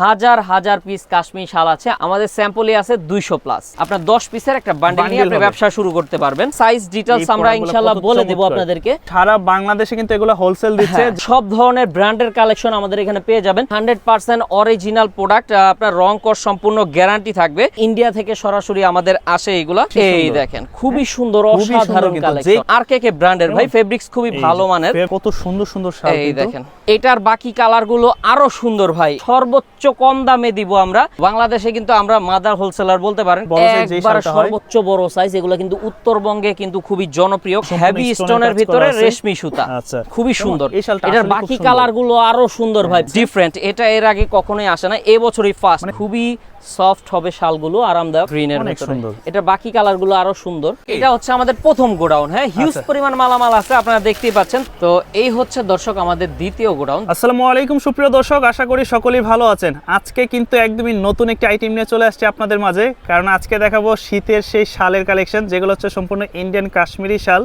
হাজার হাজার পিস কাশ্মীর শাল আছে। আমাদের স্যাম্পলই আছে দুইশো প্লাস আপনার দশ পিসের একটা বান্ডিল নিয়ে আপনি ব্যবসা শুরু করতে পারবেন। সাইজ ডিটেলস আমরা ইনশাল্লাহ বলে দেবো আপনাদেরকে। সারা বাংলাদেশে কিন্তু এগুলো হোলসেল দিচ্ছে। হ্যাঁ, সব ধরনের ব্র্যান্ডের কালেকশন আমাদের এখানে পেয়ে যাবেন। হান্ড্রেড পার্সেন্ট অরিজিনাল প্রোডাক্ট আপনার রং কর সম্পূর্ণ গ্যারান্টি থাকবে। ইন্ডিয়া থেকে সরাসরি আমাদের আসে এগুলা। এই দেখেন খুবই সুন্দর অসাধারণ কালেকশন আর কে কে ব্র্যান্ডের ভাই ফেব্রিক্স খুবই ভালো মানের। কত সুন্দর সুন্দর শাল এই দেখেন এটার বাকি কালারগুলো আরও সুন্দর ভাই। সর্বোচ্চ কম দামে দিব আমরা। বাংলাদেশে কিন্তু আমরা মাদার হোলসেলার বলতে পারেন একবার সর্বোচ্চ বড় সাইজ এগুলো কিন্তু উত্তরবঙ্গে কিন্তু খুবই জনপ্রিয় হেভি এর স্টোনের ভিতরে রেশমি সুতা। আচ্ছা। খুবই সুন্দর। এটার বাকি কালারগুলো আরও সুন্দর ভাই ডিফারেন্ট এটা এর আগে কখনোই আসে না এবছরই ফার্স্ট মানে- খুবই সফট হবে শালগুলো আরামদায়ক অনেক ভিতরে। সুন্দর। এটা বাকি কালারগুলো আরও সুন্দর। এটা হচ্ছে আমাদের প্রথম গোডাউন হ্যাঁ হিউজ আচ্ছা। পরিমাণ মালামাল আছে আপনারা দেখতেই পাচ্ছেন। তো এই হচ্ছে দর্শক আমাদের দ্বিতীয় গোডাউন। আসসালামু আলাইকুম সুপ্রিয় দর্শক আশা করি সকলেই ভালো আছেন। আজকে কিন্তু একদমই নতুন একটি আইটেম নিয়ে চলে আসছে আপনাদের মাঝে। কারণ আজকে দেখাবো শীতের সেই শালের কালেকশন যেগুলো হচ্ছে সম্পূর্ণ ইন্ডিয়ান কাশ্মীরি শাল।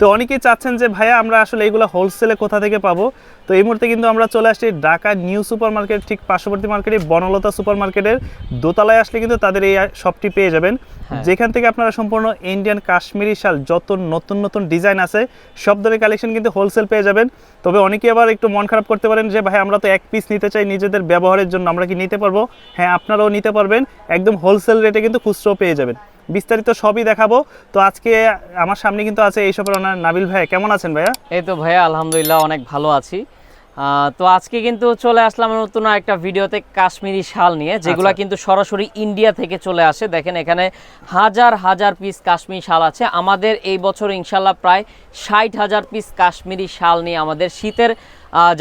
তো অনেকেই চাচ্ছেন যে ভাইয়া আমরা আসলে এগুলো হোলসেলে কোথা থেকে পাবো? তো এই মুহূর্তে কিন্তু আমরা চলে আসছি ঢাকা নিউ সুপার মার্কেট ঠিক পার্শ্ববর্তী মার্কেটে বনলতা সুপার মার্কেটের দোতলায় আসলে কিন্তু তাদের এই শপটি পেয়ে যাবেন। হ্যাঁ। যেখান থেকে আপনারা সম্পূর্ণ ইন্ডিয়ান কাশ্মীরি শাল যত নতুন নতুন ডিজাইন আছে সব ধরনের কালেকশন কিন্তু হোলসেল পেয়ে যাবেন। তবে অনেকে আবার একটু মন খারাপ করতে পারেন যে ভাই আমরা তো এক পিস নিতে চাই নিজেদের ব্যবহারের জন্য আমরা কি নিতে পারব? হ্যাঁ আপনারাও নিতে পারবেন। একদম হোলসেল রেটে কিন্তু খুচরো পেয়ে যাবেন। বিস্তারিত সবই দেখাবো। তো আজকে আমার সামনে কিন্তু আছে এই সবের ওনার নাবিল ভাই। কেমন আছেন ভাইয়া? এই তো ভাইয়া আলহামদুলিল্লাহ অনেক ভালো আছি। তো আজকে কিন্তু চলে আসলাম নতুন একটা ভিডিওতে কাশ্মীরি শাল নিয়ে যেগুলা আচ্ছা। কিন্তু সরাসরি ইন্ডিয়া থেকে চলে আসে। দেখেন এখানে হাজার হাজার পিস কাশ্মীরি শাল আছে। আমাদের এই বছর ইনশাল্লাহ প্রায় ষাট হাজার পিস কাশ্মীরি শাল নিয়ে আমাদের শীতের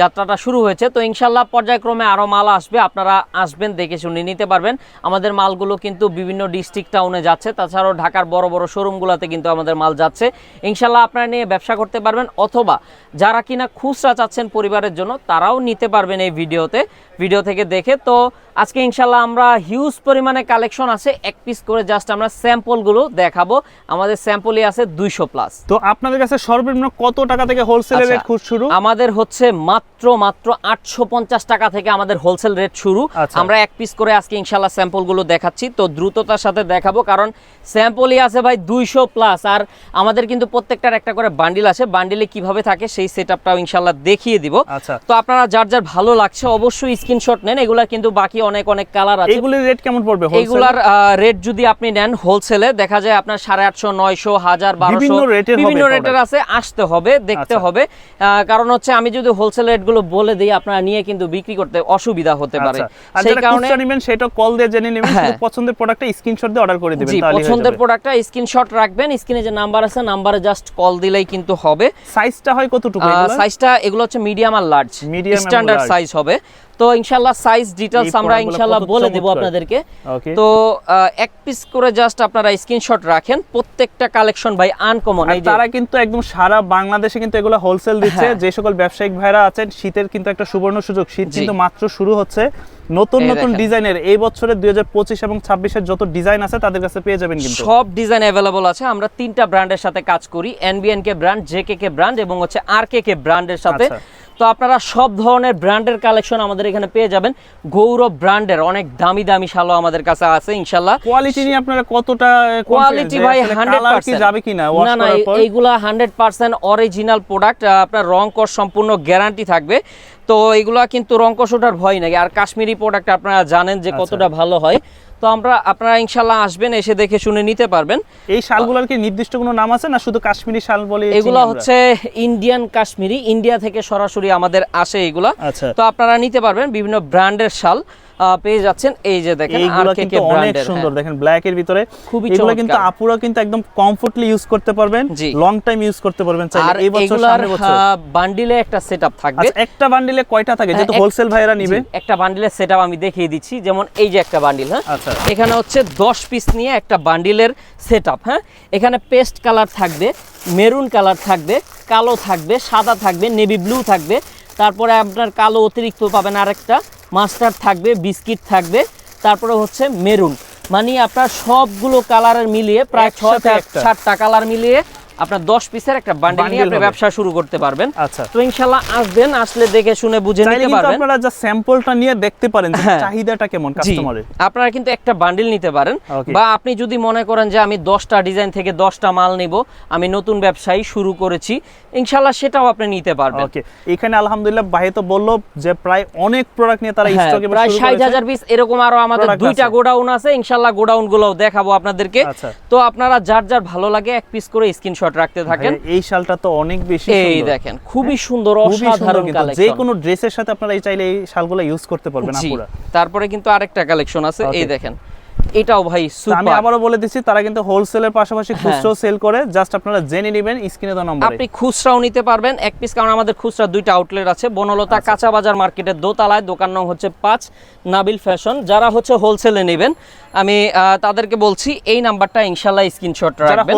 যাত্রাটা শুরু হয়েছে। তো ইনশাল্লাহ পর্যায়ক্রমে আরও মাল আসবে, আপনারা আসবেন, দেখে শুনে নিতে পারবেন। আমাদের মালগুলো কিন্তু বিভিন্ন ডিস্ট্রিক্ট টাউনে যাচ্ছে, তাছাড়াও ঢাকার বড় বড় শোরুমগুলোতে কিন্তু আমাদের মাল যাচ্ছে। ইনশাল্লাহ আপনারা নিয়ে ব্যবসা করতে পারবেন, অথবা যারা কিনা খুচরা চাচ্ছেন পরিবারের জন্য, তারাও নিতে পারবেন এই ভিডিওতে ভিডিও থেকে দেখে তো আজকে ইনশাল্লাহ আমরা হিউজ পরিমাণে কালেকশন আছে এক পিস করে জাস্ট আমরা স্যাম্পলগুলো দেখাবো। আমাদের স্যাম্পলই আছে দুইশো প্লাস তো আপনাদের কাছে সর্বনিম্ন কত টাকা থেকে হোলসেল আচ্ছা, রেট খুব শুরু? আমাদের হচ্ছে মাত্র মাত্র আটশো পঞ্চাশ টাকা থেকে আমাদের হোলসেল রেট শুরু। আচ্ছা। আমরা এক পিস করে আজকে ইনশাল্লাহ স্যাম্পলগুলো দেখাচ্ছি তো দ্রুততার সাথে দেখাবো কারণ স্যাম্পলই আছে ভাই দুইশো প্লাস আর আমাদের কিন্তু প্রত্যেকটার একটা করে বান্ডিল আছে। বান্ডিলে কীভাবে থাকে সেই সেট আপটাও ইনশাল্লাহ দেখিয়ে দিব। আচ্ছা। তো আপনারা যার যার ভালো লাগছে অবশ্যই স্ক্রিনশট নেন এগুলা কিন্তু বাকি অনেক অনেক কালার আছে এগুলির রেট কেমন পড়বে? এগুলার রেট যদি আপনি নেন হোলসেলে দেখা যায় আপনার সাড়ে আটশো নয়শো হাজার বারোশো বিভিন্ন। রেটের আছে আসতে হবে দেখতে আচ্ছা। হবে কারণ হচ্ছে আমি যদি হোলসেল রেটগুলো বলে দিই আপনারা নিয়ে কিন্তু বিক্রি করতে অসুবিধা হতে পারে আচ্ছা সেই কারণে নেবেন সেটা কল দিয়ে জেনে নেবেন হ্যাঁ। পছন্দের প্রোডাক্টটা স্ক্রিনশট দিয়ে অর্ডার করে দিবেন জি পছন্দের। প্রোডাক্টটা স্ক্রিনশট রাখবেন স্ক্রিনে যে নাম্বার আছে নাম্বারে জাস্ট কল দিলেই কিন্তু হবে সাইজটা হয় কতটুকু সাইজটা এগুলো হচ্ছে মিডিয়াম আর লার্জ স্ট্যান্ডার্ড সাইজ হবে তো ইনশাল্লাহ সাইজ ডিটেলস আমরা ইনশাল্লাহ বলে দেবো। আপনাদেরকে। তো এক পিস করে জাস্ট আপনারা স্ক্রিনশট রাখেন। প্রত্যেকটা কালেকশন ভাই আনকমন তারা কিন্তু একদম সারা বাংলাদেশে কিন্তু এগুলো হোলসেল দিচ্ছে। হ্যাঁ। যে সকল ব্যবসায়িক ভাইরা আছেন শীতের কিন্তু একটা সুবর্ণ সুযোগ। শীত কিন্তু মাত্র শুরু হচ্ছে। নতুন নতুন ডিজাইনের এই বছরের দুই হাজার পঁচিশ এবং ছাব্বিশের যত ডিজাইন আছে তাদের কাছে পেয়ে যাবেন কিন্তু। সব ডিজাইন অ্যাভেলেবল আছে। আমরা তিনটা ব্র্যান্ডের সাথে কাজ করি। এনবিএন কে ব্র্যান্ড জেকে কে ব্র্যান্ড এবং হচ্ছে আর কে কে ব্র্যান্ডের সাথে। আচ্ছা। তো আপনারা সব ধরনের ব্র্যান্ডের কালেকশন আমাদের এখানে পেয়ে যাবেন। গৌরব ব্র্যান্ডের অনেক দামি দামি শালো আমাদের কাছে আছে ইনশাল্লাহ কোয়ালিটি নিয়ে আপনারা কতটা কোয়ালিটি ভাই হান্ড্রেড কালার কি যাবে কিনা ওয়াশ না না এইগুলা হান্ড্রেড পার্সেন্ট অরিজিনাল প্রোডাক্ট আপনার রং কর সম্পূর্ণ গ্যারান্টি থাকবে। তো এইগুলা কিন্তু রং কষ ওঠার ভয় নাই। আর কাশ্মীরি প্রোডাক্ট আপনারা জানেন যে আচ্ছা। কতটা ভালো হয়। তো আমরা আপনারা ইনশাল্লাহ আসবেন এসে দেখে শুনে নিতে পারবেন। এই শালগুলোর কি নির্দিষ্ট কোনো নাম আছে না শুধু কাশ্মীরি শাল বলে এগুলো হচ্ছে ইন্ডিয়ান কাশ্মীরি। ইন্ডিয়া থেকে সরাসরি আমাদের আসে এগুলা। আচ্ছা। তো আপনারা নিতে পারবেন বিভিন্ন ব্র্যান্ডের শাল। পেয়ে যাচ্ছেন। এই যে দেখেন RKK কিন্তু অনেক এর, সুন্দর। হ্যাঁ। দেখেন ব্ল্যাক এর ভিতরে খুবই এগুলো কিন্তু আপুরা কিন্তু একদম কমফোর্টলি ইউজ করতে পারবেন। লং টাইম ইউজ করতে পারবেন চাইলে। এই বছর সামনের বছর। বান্ডিলে একটা সেটআপ থাকবে। আচ্ছা একটা বান্ডিলে কয়টা থাকে? যেহেতু হ্যাঁ, হোলসেল ভাইরা নিবে। একটা বান্ডিলের সেটআপ আমি দেখিয়ে দিচ্ছি। যেমন এই যে একটা বান্ডিল হ্যাঁ। আচ্ছা। এখানে হচ্ছে দশ পিস নিয়ে একটা বান্ডিলের সেটআপ হ্যাঁ। এখানে পেস্ট কালার থাকবে মেরুন কালার থাকবে কালো থাকবে সাদা থাকবে নেভি ব্লু থাকবে। তারপরে আপনার কালো অতিরিক্ত পাবেন আরেকটা। মাস্টার্ড থাকবে বিস্কিট থাকবে তারপরে হচ্ছে মেরুন মানে আপনার সবগুলো কালারের মিলিয়ে প্রায় ছয়। সাতটা কালার মিলিয়ে আপনার দশ পিসের একটা বান্ডিল নিয়ে আপনি ব্যবসা শুরু করতে পারবেন। আচ্ছা। তো ইনশাল্লাহ আসবেন আসলে দেখে শুনে বুঝে নিতে পারবেন। আপনারা যা স্যাম্পলটা নিয়ে দেখতে পারেন যে হ্যাঁ। চাহিদাটা কেমন কাস্টমারের আপনারা কিন্তু একটা বান্ডিল নিতে পারেন। বা আপনি যদি মনে করেন যে আমি দশটা ডিজাইন থেকে দশটা মাল নিব আমি নতুন ব্যবসায়ী শুরু করেছি ইনশাল্লাহ সেটাও আপনি নিতে পারবেন। ওকে এখানে আলহামদুলিল্লাহ ভাই তো বলল যে প্রায় অনেক প্রোডাক্ট নিয়ে তারা হ্যাঁ, স্টকে প্রায় ষাট হাজার পিস এরকম আরও আমাদের দুইটা গোডাউন আছে ইনশাল্লাহ গোডাউনগুলো দেখাবো আপনাদেরকে। আচ্ছা। তো আপনারা যার যার ভালো লাগে এক পিস করে স্ক্রিনশট রাখতে থাকেন। এই শালটা তো অনেক বেশি এই দেখেন খুবই সুন্দর অসাধারণ কিন্তু। যে কোনো ড্রেসের সাথে আপনারা এই চাইলে এই শালগুলো ইউজ করতে পারবেন আপুরা। তারপরে কিন্তু আরেকটা কালেকশন আছে। এই দেখেন এটাও ভাই তো আমি সুপার আবারও বলে দিচ্ছি তারা কিন্তু হোলসেলের পাশাপাশি হ্যাঁ। খুচরো সেল করে। জাস্ট আপনারা জেনে নেবেন স্ক্রিনে দেওয়া নম্বরে। আপনি খুচরাও নিতে পারবেন এক পিস কারণ আমাদের খুচরা দুইটা আউটলেট আছে। বনলতা আচ্ছা। কাঁচা বাজার মার্কেটের দোতলায় দোকান নং হচ্ছে পাঁচ নাবিল ফ্যাশন যারা হচ্ছে হোলসেলে নেবেন আমি তাদেরকে বলছি এই নাম্বারটা ইনশাল্লাহ স্ক্রিনশট রাখবেন।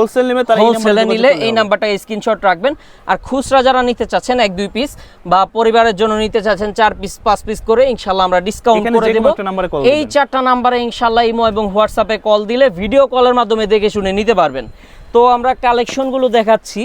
হোলসেল নিলে এই নাম্বারটা স্ক্রিনশট রাখবেন। আর খুচরা যারা নিতে চাচ্ছেন এক দুই পিস বা পরিবারের জন্য নিতে চাচ্ছেন চার পিস পাঁচ পিস করে ইনশাল্লাহ আমরা ডিসকাউন্ট করে দেবো। এই চারটা নাম্বারে ইনশাল্লাহ ইমো এবং হোয়াটসঅ্যাপে কল দিলে ভিডিও কলের মাধ্যমে দেখে শুনে নিতে পারবেন। তো আমরা কালেকশনগুলো দেখাচ্ছি।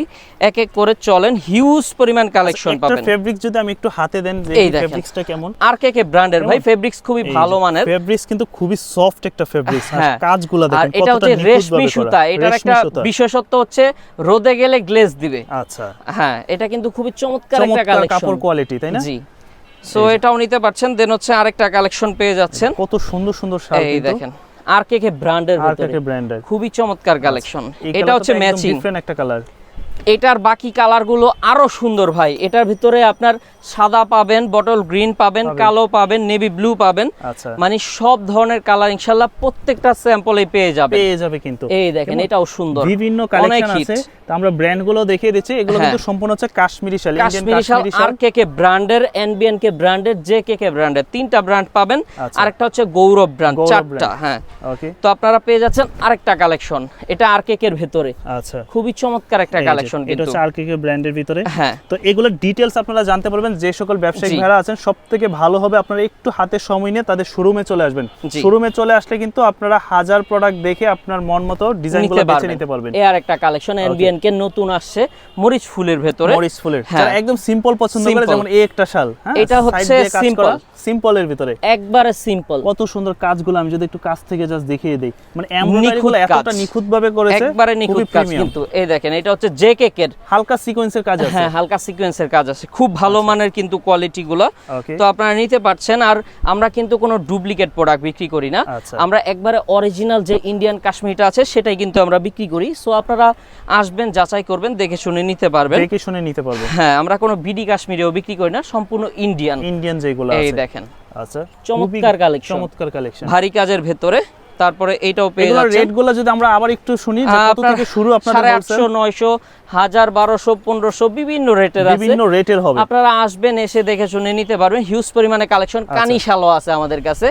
এক এক করে চলেন হিউজ পরিমাণ কালেকশন একটা পাবেন। ফেব্রিক যদি আমি একটু হাতে দেন যে এই ফেব্রিক্সটা কেমন? আর কে কে ব্র্যান্ডের ভাই ফেব্রিক্স খুবই ভালো মানের। ফেব্রিক্স কিন্তু খুবই সফট একটা ফেব্রিক্স হ্যাঁ। কাজগুলো আর দেখেন এটা হচ্ছে রেশমি। সুতা এটার একটা বিশেষত্ব হচ্ছে রোদে গেলে গ্লেজ দিবে। আচ্ছা। হ্যাঁ এটা কিন্তু খুবই চমৎকার একটা কালেকশন কাপড় কোয়ালিটি তাই না? জি। সো এটাও নিতে পারছেন দেন হচ্ছে আরেকটা কালেকশন পেয়ে যাচ্ছেন। কত সুন্দর সুন্দর শাড়ি এই দেখেন। আর কে কে ব্র্যান্ডের আর ভিতরে কে ব্র্যান্ডের খুবই চমৎকার কালেকশন এটা হচ্ছে ম্যাচিং ডিফারেন্ট একটা কালার এটার বাকি কালারগুলো আরও সুন্দর ভাই। এটার ভিতরে আপনার সাদা পাবেন বটল গ্রিন পাবেন। কালো পাবেন নেভি ব্লু পাবেন। আচ্ছা। মানে সব ধরনের কালার ইনশাল্লাহ প্রত্যেকটা স্যাম্পলে পেয়ে যাবে পেয়ে যাবে কিন্তু। এই দেখেন এটাও সুন্দর। বিভিন্ন কালেকশন আছে। তো আমরা ব্র্যান্ডগুলো দেখিয়ে দিচ্ছি। এগুলো হ্যাঁ। কিন্তু সম্পূর্ণ হচ্ছে কাশ্মীরি শাল ইন্ডিয়ান কাশ্মীরি শাল আর কে কে ব্র্যান্ডের এনবিএন কে ব্র্যান্ডের যে কে কে ব্র্যান্ডের তিনটা ব্র্যান্ড পাবেন। আচ্ছা। আরেকটা হচ্ছে গৌরব ব্র্যান্ড চারটা হ্যাঁ। ওকে তো আপনারা পেয়ে যাচ্ছেন আরেকটা কালেকশন এটা আর কে কে এর ভেতরে। আচ্ছা। খুবই চমৎকার একটা এই যে, কালেকশন এটা হচ্ছে আরকেকে ব্র্যান্ডের ভিতরে। হ্যাঁ। তো এগুলোর ডিটেলস আপনারা জানতে পারবেন যে সকল ব্যবসায়িক জি। ভাইরা আছেন সব থেকে ভালো হবে আপনারা একটু হাতে সময় নিয়ে তাদের শোরুমে চলে আসবেন। শোরুমে চলে আসলে কিন্তু আপনারা হাজার প্রোডাক্ট দেখে আপনার মন মতো ডিজাইনগুলো বেছে নিতে পারবেন। এ আর একটা কালেকশন এনবিএন কে নতুন আসছে মরিচ ফুলের ভেতরে। মরিচ ফুলের। হ্যাঁ। যারা একদম সিম্পল পছন্দ করে যেমন এই একটা শাল হ্যাঁ এটা হচ্ছে simple। সিম্পলের ভিতরে। একবারে সিম্পল কত সুন্দর কাজগুলো আমি যদি একটু কাছ থেকে জাস্ট দেখিয়ে দেই। মানে এমব্রয়ডারি গুলো নিখুঁত এতটা কাজ। নিখুঁত ভাবে করেছে একবারে নিখুঁত কাজ কিন্তু। এই দেখেন এটা হচ্ছে জে কেকের। হালকা সিকোয়েন্সের কাজ আছে। হ্যাঁ হালকা সিকোয়েন্সের কাজ আছে। খুব ভালো মানের কিন্তু কোয়ালিটি গুলো ওকে তো আপনারা নিতে পারছেন আর আমরা কিন্তু কোনো ডুপ্লিকেট প্রোডাক্ট বিক্রি করি না। আচ্ছা। আমরা একবারে অরিজিনাল যে ইন্ডিয়ান কাশ্মীরটা আছে সেটাই কিন্তু আমরা বিক্রি করি। সো আপনারা আসবেন যাচাই করবেন দেখে শুনে নিতে পারবেন। দেখে শুনে নিতে পারবে হ্যাঁ আমরা কোনো বিডি কাশ্মীরেও বিক্রি করি না সম্পূর্ণ ইন্ডিয়ান ইন্ডিয়ান যেগুলো এই দেখেন। আচ্ছা। চমৎকার collection। চমৎকার কালেকশন ভারী কাজের ভেতরে। তারপরে এইটাও পেয়ে যাচ্ছেন। রেটগুলো যদি আমরা আবার একটু শুনি যে কত থেকে শুরু সাড়ে wholesale? আটশো নয়শো হাজার বারোশো পনেরোশো বিভিন্ন রেটের আছে। বিভিন্ন রেটের হবে। আপনারা আসবেন এসে দেখে শুনে নিতে পারবেন। হিউজ পরিমাণে কালেকশন কানি শালও আছে আমাদের কাছে।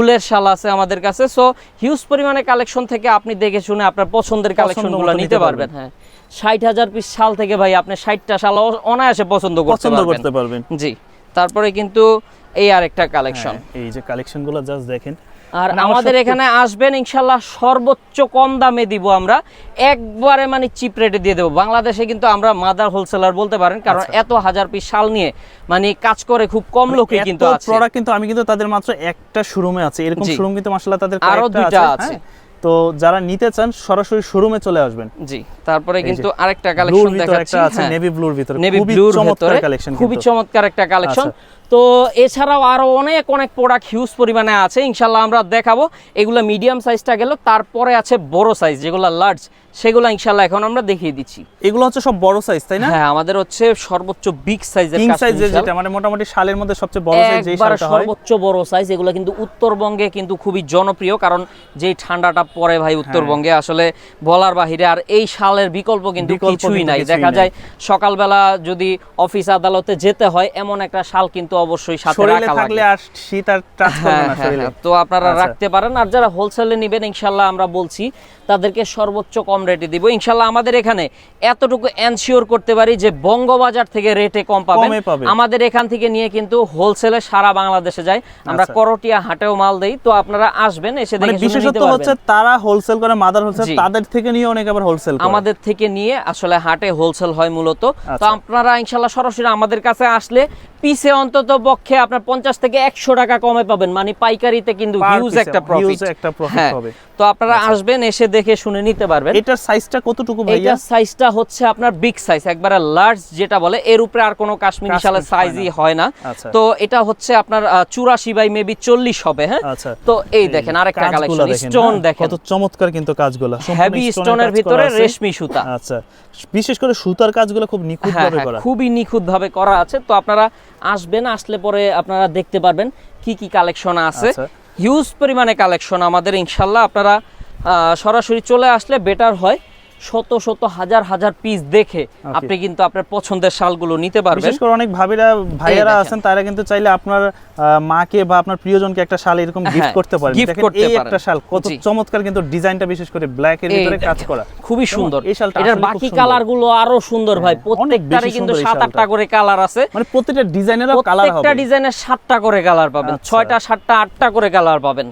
উলের শাল আছে আমাদের কাছে। সো হিউজ পরিমাণে কালেকশন থেকে আপনি দেখে শুনে আপনার পছন্দের কালেকশনগুলো নিতে পারবেন। হ্যাঁ। ষাট হাজার পিস শাল থেকে ভাই আপনি ষাটটা শাল অনায়াসে পছন্দ করতে পছন্দ পারবেন। করতে পারবেন। জি। তারপরে কিন্তু এই আরেকটা কালেকশন হ্যাঁ, এই যে কালেকশনগুলো জাস্ট দেখেন। আর মানে আমাদের এখানে আসবেন ইনশাল্লাহ সর্বোচ্চ কম দামে দিব আমরা একবারে মানে চিপ রেটে দিয়ে দেবো বাংলাদেশে কিন্তু আমরা মাদার হোলসেলার বলতে পারেন কারণ আচ্ছা। এত হাজার পিস শাল নিয়ে মানে কাজ করে খুব কম লোকই কিন্তু আছে প্রোডাক্ট কিন্তু আমি কিন্তু তাদের মাত্র একটা শোরুমে আছে এরকম। শোরুম কিন্তু মাশাআল্লাহ তাদের আরও দুইটা আছে। হ্যাঁ। তো যারা নিতে চান সরাসরি শোরুমে চলে আসবেন জি তারপরে কিন্তু আরেকটা কালেকশন দেখাচ্ছি আছে হ্যাঁ। নেভি ব্লুর ভিতরে নেভি খুবই ব্লুর চমৎকার কালেকশন খুবই চমৎকার একটা কালেকশন। তো এছাড়াও আরও অনেক অনেক প্রোডাক্ট হিউজ পরিমাণে আছে। ইনশাল্লাহ আমরা দেখাবো। এগুলো মিডিয়াম সাইজটা গেল তারপরে আছে বড় সাইজ যেগুলো লার্জ সেগুলো ইনশাল্লাহ এখন আমরা দেখিয়ে দিচ্ছি। এগুলো হচ্ছে সব বড় সাইজ তাই না? হ্যাঁ আমাদের হচ্ছে সর্বোচ্চ বিগ সাইজের কিং সাইজ যেটা মানে মোটামুটি শালের মধ্যে সবচেয়ে বড় সাইজ যেই শালটা হয়। সর্বোচ্চ বড় সাইজ এগুলো কিন্তু উত্তরবঙ্গে কিন্তু খুবই জনপ্রিয় কারণ যেই ঠান্ডাটা পড়ে ভাই উত্তরবঙ্গে আসলে বলার বাহিরে আর এই শালের বিকল্প কিন্তু কিছুই নাই। দেখা যায় সকালবেলা যদি অফিস আদালতে যেতে হয় এমন একটা শাল কিন্তু অবশ্যই সাথে রাখা থাকলে আর শীত আর টাচ করবে হ্যাঁ না হ্যাঁ শরীরে। হ্যাঁ, তো আপনারা আচ্ছা। রাখতে পারেন। আর যারা হোলসেলে নেবেন ইনশাল্লাহ আমরা বলছি তাদেরকে সর্বোচ্চ কম রেটে দিব। ইনশাল্লাহ আমাদের এখানে এতটুকু এনশিওর করতে পারি যে বঙ্গবাজার থেকে রেটে কম পাবেন। আমাদের এখান থেকে নিয়ে কিন্তু হোলসেলে সারা বাংলাদেশে যায়। আমরা আচ্ছা। করটিয়া হাটেও মাল দেই। তো আপনারা আসবেন এসে মানে দেখে বিশেষত হচ্ছে তারা হোলসেল করে মাদার হোলসেল তাদের থেকে নিয়ে অনেক আবার হোলসেল আমাদের থেকে নিয়ে আসলে হাটে হোলসেল হয় মূলত। তো আচ্ছা। আপনারা ইনশাল্লাহ সরাসরি আমাদের কাছে আসলে পিসে অন্তত পক্ষে আপনার পঞ্চাশ থেকে একশো টাকা কমে পাবেন। মানে পাইকারিতে কিন্তু হিউজ একটা প্রফিট একটা profit হ্যাঁ হবে। তো আপনারা আসবেন এসে দেখে শুনে নিতে পারবেন। এটার সাইজটা কতটুকু ভাইয়া? এইটার সাইজটা হচ্ছে আপনার বিগ সাইজ একবারে লার্জ যেটা বলে এর উপরে আর কোনো কাশ্মীরি শালের সাইজই হয় না। আচ্ছা। তো এটা হচ্ছে আপনার চুরাশি বাই মেবি চল্লিশ হবে হ্যাঁ? আচ্ছা। তো এই দেখেন আরেকটা কালেকশন স্টোন হ্যাঁ? দেখেন। কত চমৎকার কিন্তু কাজগুলো। হেভি স্টোনের ভিতরে রেশমি সুতা। আচ্ছা। বিশেষ করে সুতার কাজগুলো খুব নিখুঁত হ্যাঁ করা। খুবই নিখুঁত ভাবে করা আছে। তো আপনারা আসবেন আসলে পরে আপনারা দেখতে পারবেন কি কি কালেকশন আছে আচ্ছা। হিউজ পরিমাণে কালেকশন আমাদের ইনশাল্লাহ আপনারা সরাসরি চলে আসলে বেটার হয় শত শত হাজার হাজার পিস দেখে আপনি কিন্তু আপনার পছন্দের শালগুলো নিতে পারবেন। বিশেষ করে অনেক ভাবিরা ভাইয়ারা। আছেন তারা কিন্তু চাইলে আপনার মাকে বা আপনার প্রিয়জনকে একটা শাল এরকম গিফট হ্যাঁ, করতে পারেন। দেখেন এই একটা শাল কত চমৎকার কিন্তু ডিজাইনটা বিশেষ করে ব্ল্যাক এর ভিতরে কাজ করা। খুবই সুন্দর। এই শালটা এটার বাকি সুন্দর। কালারগুলো আরও সুন্দর ভাই। হ্যাঁ, প্রত্যেকটারই কিন্তু সাত আটটা করে কালার আছে। মানে প্রতিটা ডিজাইনেরও কালার হবে। প্রত্যেকটা ডিজাইনের সাতটা করে কালার পাবেন। আচ্ছা। ছয়টা সাতটা আটটা করে কালার পাবেন।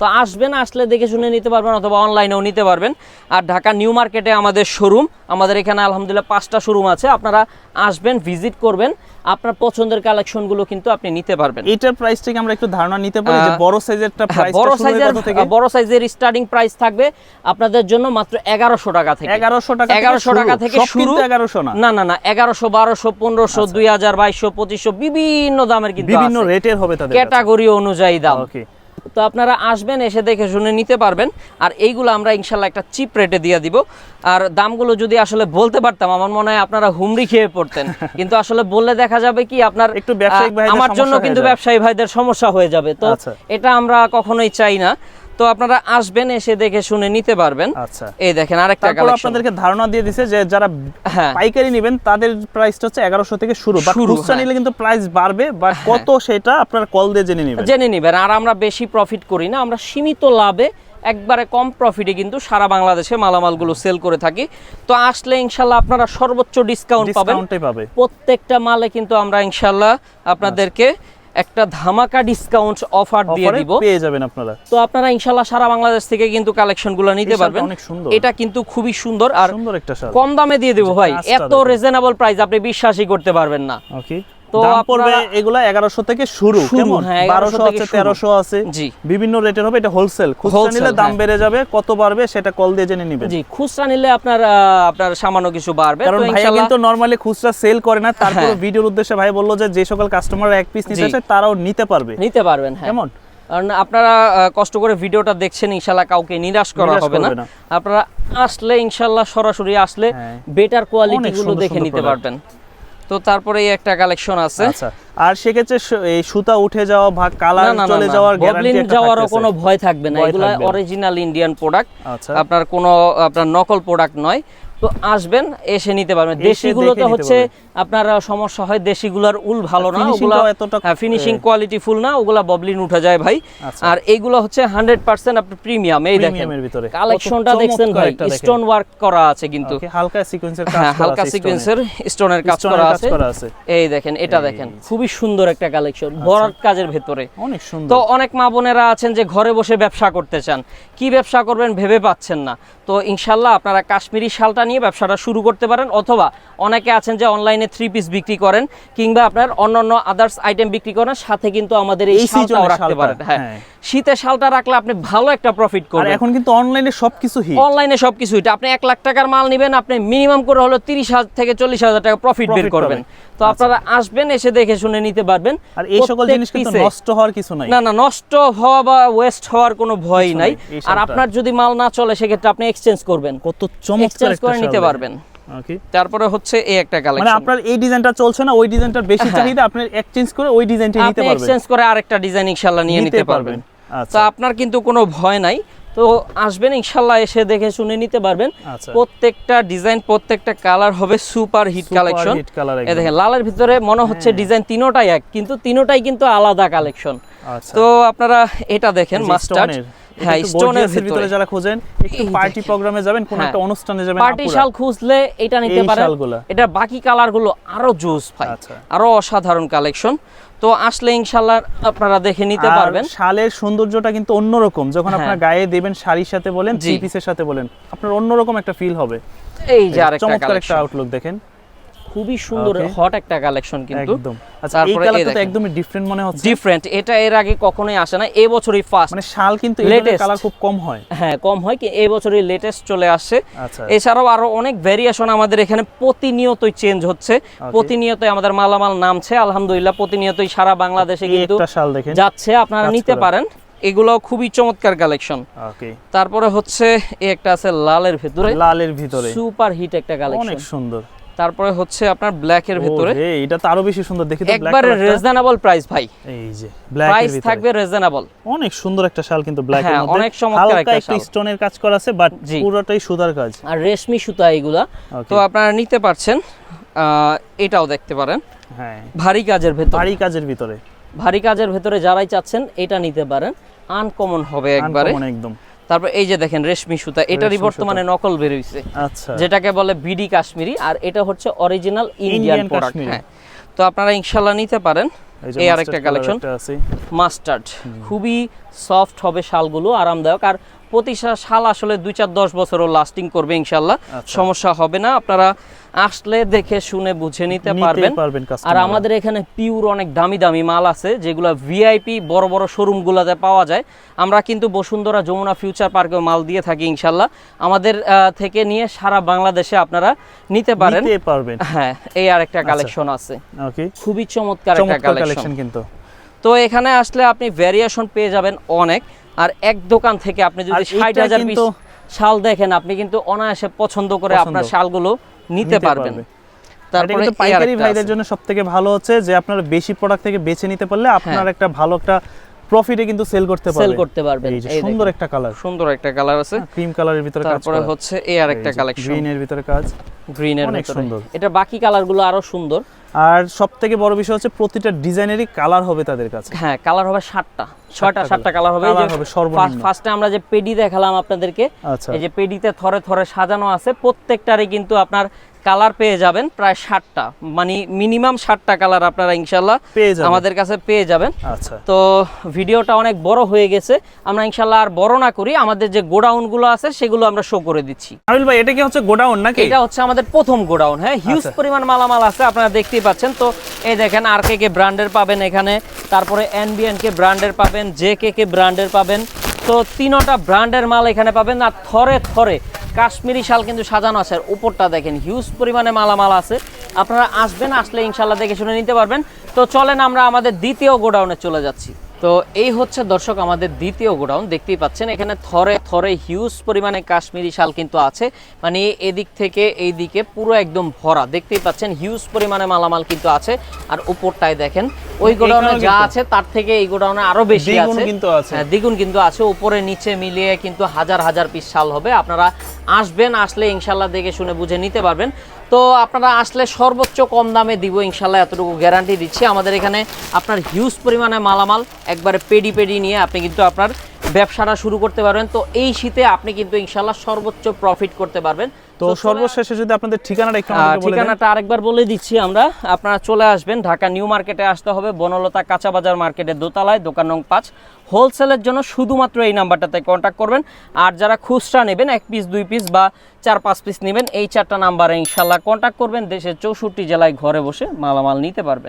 তো আসবেন আসলে দেখে শুনে নিতে পারবেন অথবা অনলাইনেও নিতে পারবেন। আর ঢাকা নিউ মার্কেটে আমাদের শোরুম আমাদের এখানে আলহামদুলিল্লাহ পাঁচটা শোরুম আছে। আপনারা আসবেন ভিজিট করবেন। আপনার পছন্দের কালেকশনগুলো কিন্তু আপনি নিতে পারবেন। এইটার প্রাইস থেকে আমরা একটু ধারণা নিতে পারি যে বড় সাইজেরটা হ্যাঁ, প্রাইস বড় সাইজের থেকে? বড় সাইজের স্টার্টিং প্রাইস থাকবে আপনাদের জন্য মাত্র এগারোশো টাকা থেকে। 1100 টাকা থেকে এগারোশো শুরু। টাকা থেকে শুরু। কিন্তু 1100 না। না না না এগারোশো বারোশো পনেরোশো দুই হাজার বাইশশো পঁচিশশো বিভিন্ন দামের কিন্তু বিভিন্ন। রেটের হবে তাদের ক্যাটাগরি অনুযায়ী দাম। ওকে তো আপনারা আসবেন এসে দেখে শুনে নিতে পারবেন। আর এইগুলো আমরা ইনশাল্লাহ একটা চিপ রেটে দিয়ে দিব। আর দামগুলো যদি আসলে বলতে পারতাম আমার মনে হয় আপনারা হুমড়ি খেয়ে পড়তেন। কিন্তু আসলে বললে দেখা যাবে কি আপনার একটু আমার জন্য কিন্তু ব্যবসায়ী ভাইদের সমস্যা হয়ে যাবে। তো আচ্ছা। এটা আমরা কখনোই চাই না। তো আপনারা আসবেন এসে দেখে শুনে নিতে পারবেন। আচ্ছা। এই দেখেন আরেকটা কালেকশন আপনাদেরকে ধারণা দিয়ে দিছে যে যারা হ্যাঁ। পাইকারি নেবেন তাদের প্রাইসটা হচ্ছে এগারোশো থেকে শুরু। বা শুরু, খুচরা হ্যাঁ। নিলে কিন্তু প্রাইস বাড়বে বা কত সেটা আপনার কল দিয়ে জেনে নেবেন। জেনে নিবেন আর আমরা বেশি প্রফিট করি না। আমরা সীমিত লাভে একবারে কম প্রফিটে কিন্তু সারা বাংলাদেশে মালামালগুলো সেল করে থাকি। তো আসলে ইনশাল্লাহ আপনারা সর্বোচ্চ ডিসকাউন্ট পাবেন। পাবে। প্রত্যেকটা মালে কিন্তু আমরা ইনশাল্লাহ আপনাদেরকে একটা ধামাকা ডিসকাউন্ট অফার দিয়ে দিব। পেয়ে যাবেন আপনারা। তো আপনারা ইনশাআল্লাহ সারা বাংলাদেশ থেকে কিন্তু কালেকশনগুলো নিতে পারবেন। অনেক সুন্দর। এটা কিন্তু খুবই সুন্দর আর সুন্দর একটা শাল। কম দামে দিয়ে দেবো ভাই। এত। রিজনেবল প্রাইস আপনি বিশ্বাসই করতে পারবেন না। ওকে তো পড়বে আপনারা- এগুলা এগারোশো থেকে শুরু কেমন হ্যাঁ, 1100 বারোশো থেকে আছে শুরু। তেরোশো আছে জি। বিভিন্ন রেটের হবে এটা হোলসেল খুচরা নিলে দাম হ্যাঁ। বেড়ে যাবে কত বাড়বে সেটা কল দিয়ে জেনে নেবেন জি খুচরা নিলে আপনার আপনার সামান্য কিছু বাড়বে কারণ ইনশাল্লাহ কিন্তু নরমালি খুচরা সেল করে না তারপর হ্যাঁ। ভিডিওর উদ্দেশ্যে ভাই বলল যে যে সকল কাস্টমার এক পিস নিতে। চায় তারাও নিতে পারবে নিতে পারবেন হ্যাঁ কেমন কারণ আপনারা কষ্ট করে ভিডিওটা দেখছেন ইনশাল্লাহ কাউকে নিরাশ করা হবে না আপনারা আসলে ইনশাল্লাহ সরাসরি আসলে হ্যাঁ। বেটার কোয়ালিটি অনেকগুলো সুন্দর দেখে নিতে পারবেন তো তারপরে একটা কালেকশন আছে। আচ্ছা আর সেক্ষেত্রে এই সুতা উঠে যাওয়া বা কালার চলে যাওয়ার গ্যারান্টি যাওয়ারও কোনো ভয় থাকবে না। এগুলো অরিজিনাল ইন্ডিয়ান প্রোডাক্ট আচ্ছা। আপনার কোনো আপনার নকল প্রোডাক্ট নয়। তো আসবেন এসে নিতে পারবেন। এসে দেশিগুলোতে দেখে হচ্ছে আপনার সমস্যা হয় দেশিগুলোর উল ভালো না ওগুলা এতটা- ফিনিশিং কোয়ালিটি ফুল না ওগুলা ববলিন উঠে যায় ভাই। আচ্ছা। আর এইগুলো হচ্ছে হান্ড্রেড পার্সেন্ট আপনার প্রিমিয়াম এই দেখেন। কালেকশনটা দেখছেন ভাই স্টোন ওয়ার্ক করা আছে কিন্তু। হালকা সিকোয়েন্সের কাজ হ্যাঁ করা হালকা সিকোয়েন্সের স্টোনের কাজ করা আছে। এই দেখেন এটা দেখেন খুবই সুন্দর একটা কালেকশন বড়ার কাজের ভেতরে। অনেক সুন্দর। তো অনেক মা বোনেরা আছেন যে ঘরে বসে ব্যবসা করতে চান। কি ব্যবসা করবেন ভেবে পাচ্ছেন না। তো ইনশাল্লাহ আপনারা কাশ্মীরি শালটা নিয়ে ব্যবসাটা শুরু করতে পারেন অথবা অনেকে আছেন যে অনলাইনে থ্রি পিস বিক্রি করেন কিংবা আপনার অন্যান্য আদার্স আইটেম বিক্রি করেন সাথে কিন্তু আমাদের এই শালটাও রাখতে পারেন। হ্যাঁ। হ্যাঁ। শীতে শালটা রাখলে আপনি ভালো একটা প্রফিট আর করবেন। এখন কিন্তু অনলাইনে সবকিছু হিট অনলাইনে সবকিছু এটা আপনি এক লাখ টাকার মাল নেবেন আপনি মিনিমাম করে হলো তিরিশ হাজার থেকে চল্লিশ হাজার টাকা প্রফিট বের করবেন। তো আপনারা আসবেন এসে দেখে শুনে নিতে পারবেন। আর এই সকল জিনিস কিন্তু নষ্ট হওয়ার কিছু নাই। না না নষ্ট হওয়া বা ওয়েস্ট হওয়ার কোনো ভয় নাই আর আপনার যদি মাল না চলে সেক্ষেত্রে আপনি এক্সচেঞ্জ করবেন। কত চমৎকার এক্সচেঞ্জ করে নিতে পারবেন। তারপরে হচ্ছে এই একটা মানে আপনার এই ডিজাইনটা চলছে না ওই ডিজাইনটার বেশি। চাহিদা আপনি এক্সচেঞ্জ করে ওই ডিজাইনটা নিতে আপনি পারবেন। এক্সচেঞ্জ করে আরেকটা ডিজাইন ইনশাআল্লাহ নিয়ে নিতে পারবেন। তো আচ্ছা আপনার কিন্তু কোনো ভয় নাই। তো আসবেন ইনশাল্লাহ এসে দেখে শুনে নিতে পারবেন। আচ্ছা। প্রত্যেকটা ডিজাইন প্রত্যেকটা কালার হবে সুপার হিট কালেকশন। দেখেন লালের ভিতরে মনে হচ্ছে হ্যাঁ। ডিজাইন তিনোটাই এক কিন্তু তিনোটাই কিন্তু আলাদা কালেকশন। আচ্ছা। তো আপনারা এটা দেখেন মাস্টার মাস্টার্ড। হ্যাঁ স্টোনের ভিতরে ভিতরে যারা খোঁজেন একটু পার্টি প্রোগ্রামে যাবেন কোন হ্যাঁ। একটা অনুষ্ঠানে যাবেন পার্টি শাল খুঁজলে এটা নিতে পারেন। এটা বাকি কালারগুলো আরও জুস ভাই আচ্ছা। আরও অসাধারণ কালেকশন তো আসলে আপনারা দেখে নিতে পারবেন। শালের সৌন্দর্যটা কিন্তু অন্যরকম। যখন হ্যাঁ। আপনার গায়ে দেবেন শাড়ির সাথে বলেন থ্রি পিসের সাথে বলেন আপনার অন্যরকম একটা ফিল হবে। এই যে আরেকটা কালেকশন আউটলুক দেখেন। খুবই সুন্দর হট একটা কালেকশন কিন্তু। একদম। আচ্ছা এই তারপরে এই কালারটা তো একদমই ডিফারেন্ট মনে হচ্ছে। ডিফারেন্ট এটা এর আগে কখনোই আসে না এই বছরই ফার্স্ট মানে শাল কিন্তু এই কালার খুব কম হয়। হ্যাঁ কম হয় কি এই বছরই লেটেস্ট চলে আসছে আচ্ছা। এছাড়াও আরও অনেক ভেরিয়েশন আমাদের এখানে প্রতিনিয়তই চেঞ্জ হচ্ছে। প্রতিনিয়তই আমাদের মালামাল নামছে আলহামদুলিল্লাহ প্রতিনিয়তই সারা বাংলাদেশে কিন্তু যাচ্ছে। আপনারা নিতে পারেন। এগুলো খুবই চমৎকার কালেকশন ওকে তারপরে হচ্ছে একটা আছে লালের ভেতরে। লালের ভিতরে। সুপার হিট একটা অনেক কালেকশন সুন্দর। তারপরে হচ্ছে আপনার ব্ল্যাক এর ভেতরে। এটা তো আরও বেশি সুন্দর। দেখি তো একবারে রিজনেবল প্রাইস ভাই। এই যে ব্ল্যাক এর প্রাইস থাকবে রিজনেবল অনেক সুন্দর একটা শাল কিন্তু ব্ল্যাক এর হ্যাঁ, মধ্যে। অনেক চমৎকার একটা শাল। স্টোনের কাজ করা আছে বাট পুরোটাই সুতার কাজ। আর রেশমি সুতা এগুলা। Okay. তো আপনারা নিতে পারছেন এটাও দেখতে পারেন। হ্যাঁ। ভারী কাজের ভেতর। ভারী কাজের ভিতরে। ভারী কাজের ভেতরে যারাই চাচ্ছেন এটা নিতে পারেন। আনকমন হবে একবারে। Uncommon একদম। তারপর এই যে দেখেন রেশমি সুতা এটারই বর্তমানে নকল বেরোইছে আচ্ছা। যেটাকে বলে বিডি কাশ্মীরি আর এটা হচ্ছে অরিজিনাল ইন্ডিয়ান প্রোডাক্ট হ্যাঁ। তো আপনারা ইনশাল্লাহ নিতে পারেন। এই আরেকটা কালেকশন মাস্টার্ড খুবই সফট হবে শালগুলো আরামদায়ক। আর প্রতি শা- শাল আসলে দুই চার দশ বছরও লাস্টিং করবে ইনশাল্লাহ আচ্ছা। সমস্যা হবে না আপনারা আসলে দেখে শুনে বুঝে নিতে পারবেন। আর আমাদের এখানে পিওর অনেক দামি দামি মাল আছে যেগুলো ভিআইপি বড় বড় শোরুমগুলোতে পাওয়া যায়। আমরা কিন্তু বসুন্ধরা যমুনা ফিউচার পার্কেও মাল দিয়ে থাকি ইনশাল্লাহ আমাদের থেকে নিয়ে সারা বাংলাদেশে আপনারা নিতে পারেন। পারবেন। হ্যাঁ এই আরেকটা কালেকশন আছে। খুবই চমৎকার একটা কালেকশন কিন্তু। তো এখানে আসলে আপনি ভ্যারিয়েশন পেয়ে যাবেন অনেক। আর এক দোকান থেকে আপনি যদি ষাট হাজার পিস শাল দেখেন আপনি কিন্তু অনায়াসে পছন্দ করে আপনার শালগুলো নিতে পারবেন। তারপরে পাইকারি ভাইদের জন্য সব থেকে ভালো হচ্ছে যে আপনার বেশি প্রোডাক্ট থেকে বেছে নিতে পারলে আপনার একটা ভালো একটা প্রফিটে কিন্তু সেল করতে পারবে। সেল করতে পারবেন। এই যে সুন্দর একটা কালার সুন্দর একটা কালার আছে। ক্রিম কালারের ভিতরে কাজ তারপরে হচ্ছে এই আরেকটা কালেকশন গ্রিন এর ভিতরে কাজ। গ্রিনের অনেক ভিতরে। সুন্দর। এটা বাকি কালারগুলো আরও সুন্দর। আর সব থেকে বড় বিষয় হচ্ছে প্রতিটা ডিজাইনেরই কালার হবে তাদের কাছে। হ্যাঁ কালার হবে সাতটা। ছয়টা। সাতটা কালার হবে। যে হবে সর্বনিম্ন। ফার্স্টে আমরা যে পেডি দেখালাম আপনাদেরকে আচ্ছা। এই যে পেডিতে থরে থরে সাজানো আছে প্রত্যেকটারই কিন্তু আপনার কালার পেয়ে যাবেন প্রায় ষাটটা। মানে মিনিমাম ষাটটা কালার আপনারা ইনশাল্লাহ আমাদের কাছে পেয়ে যাবেন। আচ্ছা। তো ভিডিওটা অনেক বড় হয়ে গেছে। আমরা ইনশাল্লাহ আর বড় না করি আমাদের যে গোডাউনগুলো আছে সেগুলো আমরা শো করে দিচ্ছি। ভাই এটা কি হচ্ছে গোডাউন নাকি? এটা হচ্ছে আমাদের প্রথম গোডাউন হ্যাঁ হিউজ আচ্ছা। পরিমাণ মালামাল আছে আপনারা দেখতেই পাচ্ছেন। তো এই দেখেন আর কে কে ব্র্যান্ডের পাবেন এখানে তারপরে এনবিএন কে ব্র্যান্ডের পাবেন জে কে কে ব্র্যান্ডের পাবেন। তো তিনোটা ব্র্যান্ডের মাল এখানে পাবেন আর থরে থরে কাশ্মীরি শাল কিন্তু সাজানো আছে। আর উপরটা দেখেন হিউজ পরিমাণে মালামাল আছে। আপনারা আসবেন আসলে ইনশাল্লাহ দেখে শুনে নিতে পারবেন। তো চলেন আমরা আমাদের দ্বিতীয় গোডাউনে চলে যাচ্ছি। তো এই হচ্ছে দর্শক আমাদের দ্বিতীয় গোডাউন দেখতেই পাচ্ছেন। এখানে থরে থরে হিউজ পরিমাণে কাশ্মীরি শাল কিন্তু আছে। মানে এদিক থেকে এই দিকে পুরো একদম ভরা। দেখতেই পাচ্ছেন হিউজ পরিমাণে মালামাল কিন্তু আছে। আর উপরটায় দেখেন ওই গোডাউনে যা আছে তার থেকে এই গোডাউনে আরও বেশি আছে। কিন্তু আছে। হ্যাঁ, দ্বিগুণ কিন্তু আছে। উপরে নিচে মিলিয়ে কিন্তু হাজার হাজার পিস শাল হবে। আপনারা আসবেন আসলে ইনশাল্লাহ দেখে শুনে বুঝে নিতে পারবেন। তো আপনারা আসলে সর্বোচ্চ কম দামে দিব ইনশাল্লাহ এতটুকু গ্যারান্টি দিচ্ছি। আমাদের এখানে আপনার হিউজ পরিমাণে মালামাল একবারে পেডি পেডি নিয়ে আপনি কিন্তু আপনার ব্যবসাটা শুরু করতে পারবেন। তো এই শীতে আপনি কিন্তু ইনশাল্লাহ সর্বোচ্চ প্রফিট করতে পারবেন। তো সর্বশেষে যদি আপনাদের ঠিকানাটা একটু ঠিকানাটা আরেকবার বলে দিচ্ছি আমরা। আপনারা চলে আসবেন ঢাকা নিউ মার্কেটে আসতে হবে বনলতা কাঁচা বাজার মার্কেটের দোতলায় দোকান নং পাঁচ। হোলসেলের জন্য শুধুমাত্র এই নাম্বারটাতে কন্ট্যাক্ট করবেন। আর যারা খুচরা নেবেন, এক পিস দুই পিস বা চার, পাঁচ পিস নেবেন, এই চারটা নাম্বারে ইনশাল্লাহ কন্ট্যাক্ট করবেন। দেশের চৌষট্টি জেলায় ঘরে বসে মালামাল নিতে পারবেন।